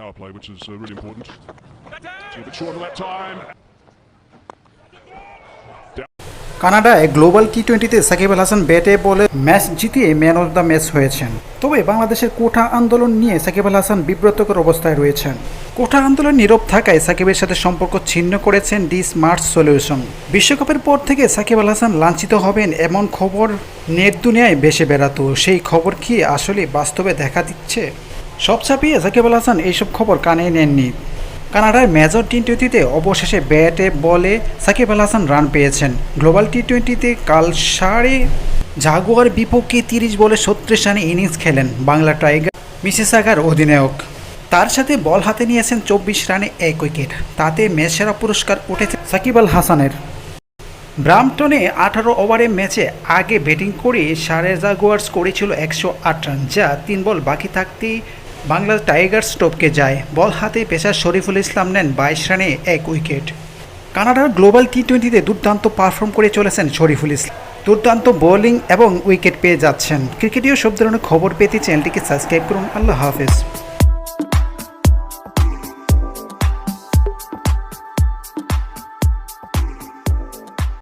power play, which is uh, really important. A bit short of that time. কানাডায় global T টোয়েন্টিতে সাকিব আল হাসান ব্যাটে বলে match জিতিয়ে man of the match হয়েছেন। তবে বাংলাদেশের কোঠা আন্দোলন নিয়ে সাকিব আল হাসান বিব্রতকর অবস্থায় রয়েছেন। কোঠা আন্দোলন নীরব থাকায় সাকিবের সাথে সম্পর্ক ছিন্ন করেছেন ডি স্মার্ট সলিউশন। বিশ্বকাপের পর থেকে সাকিব আল হাসান লাঞ্ছিত হবেন এমন খবর নেট দুনিয়ায় বেশে বেড়াতো। সেই খবর কি আসলে বাস্তবে দেখা দিচ্ছে? সব ছাপিয়ে সাকিব আল হাসান এইসব খবর কানে নেননি। কানাডার মেজর টি টোয়েন্টিতে অবশেষে ব্যাটে, বলে সাকিব আল হাসান রান পেয়েছেন। গ্লোবাল টি টোয়েন্টিতে কাল সাড়ে জাগুয়ার বিপক্ষে তিরিশ বলে ছত্রিশ রানে ইনিংস খেলেন বাংলা টাইগার মিসিসাগার অধিনায়ক। তার সাথে বল হাতে নিয়েছেন চব্বিশ রানে এক উইকেট। তাতে ম্যাচ সেরা পুরস্কার উঠেছে সাকিব আল হাসানের। ব্রামটনে আঠারো ওভারে ম্যাচে আগে ব্যাটিং করে সারে জাগুয়ার্স করেছিল একশো আট রান, যা তিন বল বাকি থাকতেই বাংলা টাইগার্স টপকে যায়। বল হাতে পেশার শরীফুল ইসলাম নেন বাইশ রানে এক উইকেট। কানাডার গ্লোবাল টি টোয়েন্টিতে দুর্দান্ত পারফর্ম করে চলেছেন শরীফুল ইসলাম। দুর্দান্ত বোলিং এবং উইকেট পেয়ে যাচ্ছেন। ক্রিকেটীয় সব ধরনের খবর পেতে চ্যানেলটিকে সাবস্ক্রাইব করুন। আল্লাহ হাফেজ।